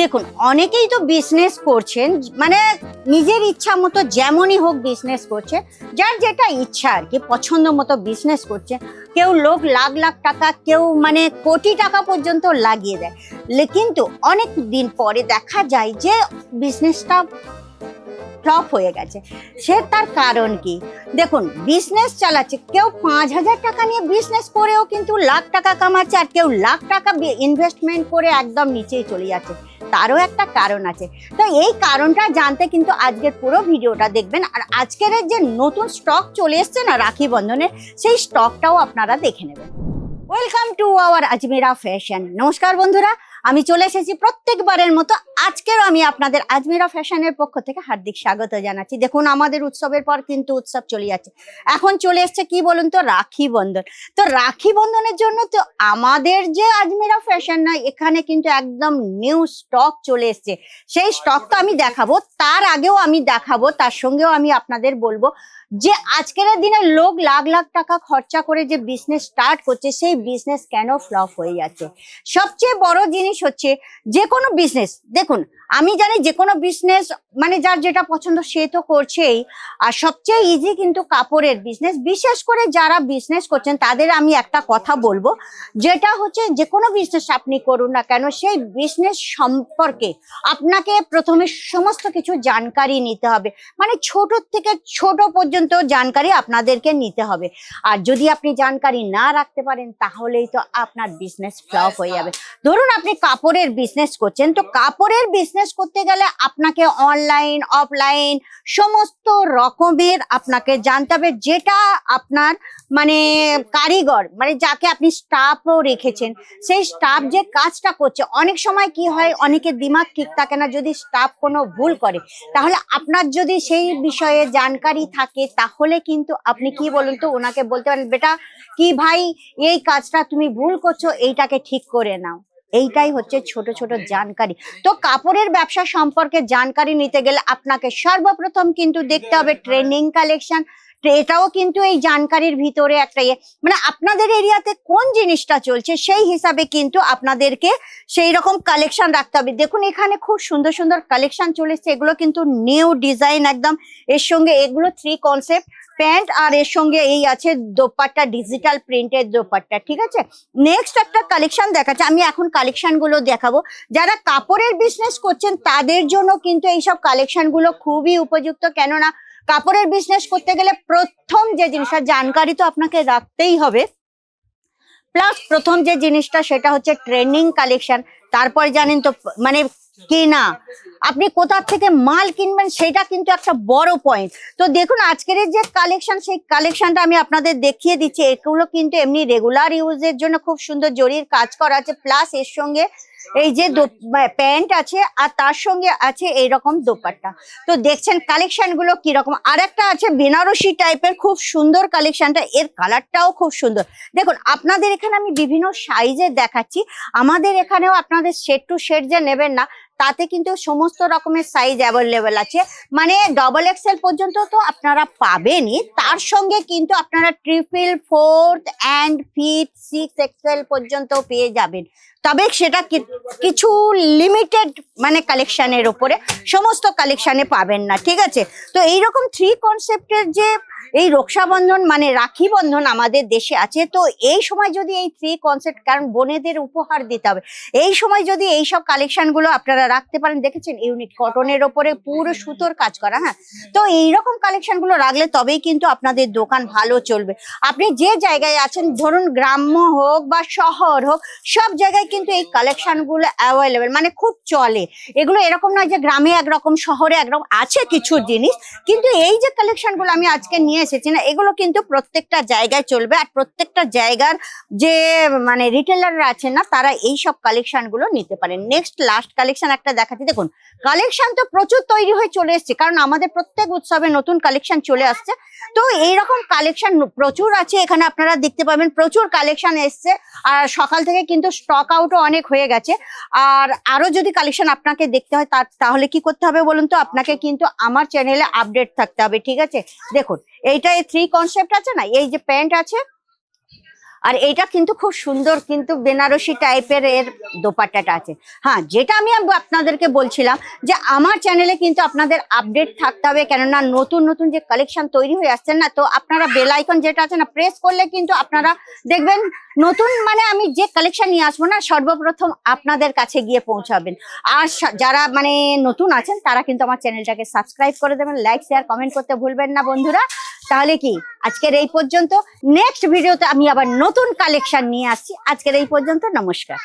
দেখুন, অনেকেই তো বিজনেস করছেন মানে নিজের ইচ্ছা মতো যেমনই হোক বিজনেস করছে, যার যেটা ইচ্ছা আর কি, পছন্দ মতো বিজনেস করছে, কেউ লোক লাখ লাখ টাকা, কেউ মানে কোটি টাকা পর্যন্ত লাগিয়ে দেয়। কিন্তু অনেক দিন পরে দেখা যায় যে বিজনেসটা ফ্লপ হয়ে গেছে। সে তার কারণ কি? দেখুন বিজনেস চালাচ্ছে, কেউ পাঁচ হাজার টাকা নিয়ে বিজনেস করেও কিন্তু লাখ টাকা কামাচ্ছে আর কেউ লাখ টাকা ইনভেস্টমেন্ট করে একদম নিচেই চলে যাচ্ছে। তারও একটা কারণ আছে। তো এই কারণটা জানতে কিন্তু আজকের পুরো ভিডিওটা দেখবেন। আর আজকের যে নতুন স্টক চলে এসছে না রাখি বন্ধনের সেই স্টকটাও আপনারা দেখে নেবেন। Welcome to our Ajmira fashion নমস্কার বন্ধুরা আমি চলে এসেছি প্রত্যেকবারের মতো। আজকেরও আমি আপনাদের আজমিরা ফ্যাশনের পক্ষ থেকে হার্দিক স্বাগত জানাচ্ছি। দেখুন, আমাদের উৎসবের পর কিন্তু উৎসব চলে যাচ্ছে। এখন চলে এসছে কি বলুন তো? রাখি বন্ধন। তো রাখি বন্ধনের জন্য তো আমাদের যে আজমিরা ফ্যাশন না এখানে কিন্তু একদম নিউ স্টক চলে এসছে। সেই স্টক তো আমি দেখাবো, তার আগেও আমি দেখাবো, তার সঙ্গেও আমি আপনাদের বলব যে আজকের দিনে লোক লাখ লাখ টাকা খরচা করে যে বিজনেস স্টার্ট করছে, সেই বিজনেস কেন ফ্লপ হয়ে যাচ্ছে? সবচেয়ে বড় জিনিস হচ্ছে যে কোনো বিজনেস দেখুন আমি জানি যে কোনো বিজনেস মানে যার যেটা পছন্দ সে তো করছেই। আর সবচেয়ে ইজি কিন্তু কাপড়ের বিজনেস বিশেষ করে যারা বিজনেস করছেন, তাদের আমি একটা কথা বলব। যেটা হচ্ছে যে কোনো বিজনেস আপনি করুন না কেন, সেই বিজনেস সম্পর্কে আপনাকে প্রথমে সমস্ত কিছু জানকারি নিতে হবে। মানে ছোট থেকে ছোট পর্যন্ত জানকারি আপনাদেরকে নিতে হবে। আর যদি আপনি জানকারি না রাখতে পারেন, তাহলেই তো আপনার বিজনেস ফ্লপ হয়ে যাবে। ধরুন আপনি কাপড়ের বিজনেস করছেন, তো কাপড়ের বিজনেস করতে গেলে আপনাকে অনলাইন অফলাইন সমস্ত রকমের আপনাকে জানতে হবে, যেটা আপনার মানে কারিগর মানে যাকে আপনি স্টাফও রেখেছেন, সেই স্টাফ যে কাজটা করছে, অনেক সময় কি হয়, অনেকের দিমাগ ঠিক থাকে না, যদি স্টাফ কোনো ভুল করে, তাহলে আপনার যদি সেই বিষয়ে জানকারি থাকে, তাহলে কিন্তু আপনি কি বলুন তো, ওনাকে বলতে পারেন, বেটা, কি ভাই, এই কাজটা তুমি ভুল করছ, এইটাকে ঠিক করে নাও। এইটাই হচ্ছে ছোট ছোট জানকারি। তো কাপড়ের ব্যবসা সম্পর্কে জানকারি নিতে গেলে আপনাকে সর্বপ্রথম কিন্তু দেখতে হবে ট্রেনিং কালেকশন এটাও কিন্তু এই জানকারির ভিতরে একটা ইয়ে। মানে আপনাদের এরিয়াতে কোন জিনিসটা চলছে সেই হিসাবে কিন্তু আপনাদেরকে সেই রকম কালেকশন রাখতে হবে। দেখুন, এখানে খুব সুন্দর সুন্দর কালেকশন চলেছে এগুলো কিন্তু নিউ ডিজাইন একদম। এর সঙ্গে এগুলো থ্রি কনসেপ্ট প্যান্ট আর এর সঙ্গে এই আছে দোপাট্টা ডিজিটাল প্রিন্টের দোপাট্টা, ঠিক আছে? নেক্সট একটা কালেকশন দেখাচ্ছে, আমি এখন কালেকশনগুলো দেখাবো। যারা কাপড়ের বিজনেস করছেন, তাদের জন্য কিন্তু এইসব কালেকশনগুলো খুবই উপযুক্ত। কেননা, কাপড়ের বিজনেস করতে গেলে প্রথম যে জিনিসটা, জানকারি তো আপনাকে রাখতেই হবে। প্লাস প্রথম যে জিনিসটা, সেটা হচ্ছে ট্রেন্ডিং কালেকশন তারপর জানেন তো মানে কেনা আপনি কোথা থেকে মাল কিনবেন সেটা কিন্তু একটা বড় পয়েন্ট তো দেখুন, আজকের যে কালেকশন সেই কালেকশনটা আমি আপনাদের দেখিয়ে দিচ্ছি। এগুলো কিন্তু এমনি রেগুলার ইউজের জন্য খুব সুন্দর জরির কাজ করা আছে। প্লাস এর সঙ্গে এই যে প্যান্ট আছে আর তার সঙ্গে আছে এইরকম দোপাট্টা। তো দেখছেন কালেকশনগুলো কীরকম। আর একটা আছে বেনারসি টাইপের খুব সুন্দর কালেকশনটা এর কালারটাও খুব সুন্দর। দেখুন, আপনাদের এখানে আমি বিভিন্ন সাইজে দেখাচ্ছি। আমাদের এখানেও আপনাদের শেড টু শেড যে নেবেন না তাতে কিন্তু সমস্ত রকমের সাইজ অ্যাভেলেবেল আছে। মানে ডবল এক্সেল পর্যন্ত তো আপনারা পাবেনই। তার সঙ্গে কিন্তু আপনারা triple fourth and fifth six XL পর্যন্ত পেয়ে যাবেন। তবে সেটা কিছু লিমিটেড মানে কালেকশানের উপরে সমস্ত কালেকশানে পাবেন না, ঠিক আছে? তো এইরকম থ্রি কনসেপ্টের যে এই রক্ষাবন্ধন মানে রাখি বন্ধন আমাদের দেশে আছে, তো এই সময় যদি এই থ্রি কনসেপ্ট কারণ বোনেদের উপহার দিতে হবে, এই সময় যদি এই সব কালেকশন আপনারা রাখতে পারেন। দেখেছেন, ইউনিট কটনের ওপরে পুরো সুতোর কাজ করা হ্যাঁ? তো এইরকম কালেকশনগুলো রাখলে তবেই কিন্তু আপনাদের দোকান ভালো চলবে। আপনি যে জায়গায় আছেন, ধরুন গ্রাম্য হোক বা শহর হোক, সব জায়গায় কিন্তু এই কালেকশনগুলো অ্যাভেলেবেল মানে খুব চলে। এগুলো এরকম নয় যে গ্রামে একরকম, শহরে একরকম, আছে কিছু জিনিস, কিন্তু এই যে কালেকশনগুলো আমি আজকে নিয়ে এসেছি না, এগুলো কিন্তু প্রত্যেকটা জায়গায় চলবে। আর প্রত্যেকটা জায়গার যে মানে রিটেলাররা আছেন না, তারা এই সব কালেকশনগুলো নিতে পারেন। নেক্সট লাস্ট কালেকশন একটা দেখাচ্ছি। দেখুন কালেকশন তো প্রচুর তৈরি হয়ে চলে এসছে, কারণ আমাদের প্রত্যেক উৎসবে নতুন কালেকশন চলে আসছে। তো এইরকম কালেকশন প্রচুর আছে, এখানে আপনারা দেখতে পাবেন প্রচুর কালেকশন এসছে। আর সকাল থেকে কিন্তু স্টক আউটও অনেক হয়ে গেছে। আর আরও যদি কালেকশন আপনাকে দেখতে হয়, তার তাহলে কি করতে হবে বলুন তো? আপনাকে কিন্তু আমার চ্যানেলে আপডেট থাকতে হবে, ঠিক আছে? দেখুন, এইটা এই থ্রি কনসেপ্ট আছে না? এই যে প্যান্ট আছে আর এটা কিন্তু খুব সুন্দর কিন্তু বেনারসি টাইপের এর দোপাট্টাটা আছে। হ্যাঁ যেটা আমি আপনাদেরকে বলছিলাম যে আমার চ্যানেলে কিন্তু আপনাদের আপডেট থাকতে হবে, কেননা নতুন নতুন যে কালেকশন তৈরি হয়ে আসছেন না, তো আপনারা বেল আইকন যেটা আছে না প্রেস করলে কিন্তু আপনারা দেখবেন নতুন মানে আমি যে কালেকশন নিয়ে আসব না, সর্বপ্রথম আপনাদের কাছে গিয়ে পৌঁছাবেন। আর যারা মানে নতুন আছেন, তারা কিন্তু আমার চ্যানেলটাকে সাবস্ক্রাইব করে দেবেন লাইক শেয়ার কমেন্ট করতে ভুলবেন না বন্ধুরা। তাহলে কি? আজকের এই পর্যন্ত। নেক্সট ভিডিওতে আমি আবার নতুন কালেকশন নিয়ে আসছি। আজকের এই পর্যন্ত নমস্কার।